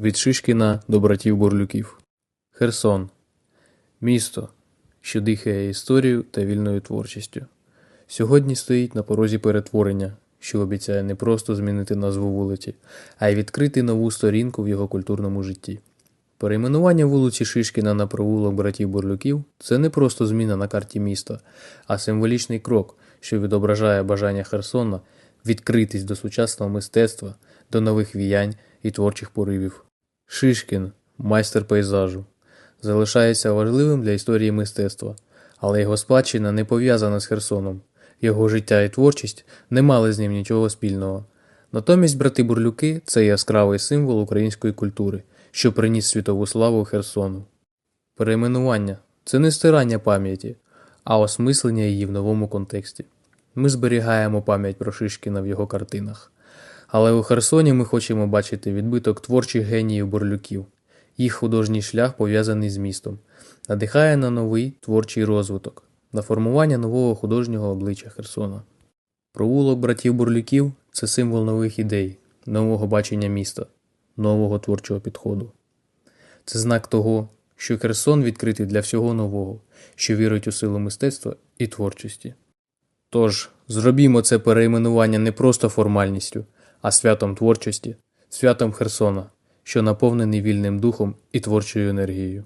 Від Шишкіна до братів Бурлюків. Херсон. Місто, що дихає історією та вільною творчістю. Сьогодні стоїть на порозі перетворення, що обіцяє не просто змінити назву вулиці, а й відкрити нову сторінку в його культурному житті. Перейменування вулиці Шишкіна на провулок братів Бурлюків це не просто зміна на карті міста, а символічний крок, що відображає бажання Херсона відкритись до сучасного мистецтва, до нових віянь і творчих поривів. Шишкін, майстер пейзажу, залишається важливим для історії мистецтва, але його спадщина не пов'язана з Херсоном. Його життя і творчість не мали з ним нічого спільного. Натомість брати Бурлюки це яскравий символ української культури, що приніс світову славу Херсону. Перейменування це не стирання пам'яті, а осмислення її в новому контексті. Ми зберігаємо пам'ять про Шишкіна в його картинах. Але у Херсоні ми хочемо бачити відбиток творчих геніїв бурлюків. Їх художній шлях пов'язаний з містом, надихає на новий творчий розвиток, на формування нового художнього обличчя Херсона. Провулок братів Бурлюків це символ нових ідей, нового бачення міста, нового творчого підходу. Це знак того, що Херсон відкритий для всього нового, що вірить у силу мистецтва і творчості. Тож, зробімо це перейменування не просто формальністю, а святом творчості, святом Херсона, що наповнений вільним духом і творчою енергією.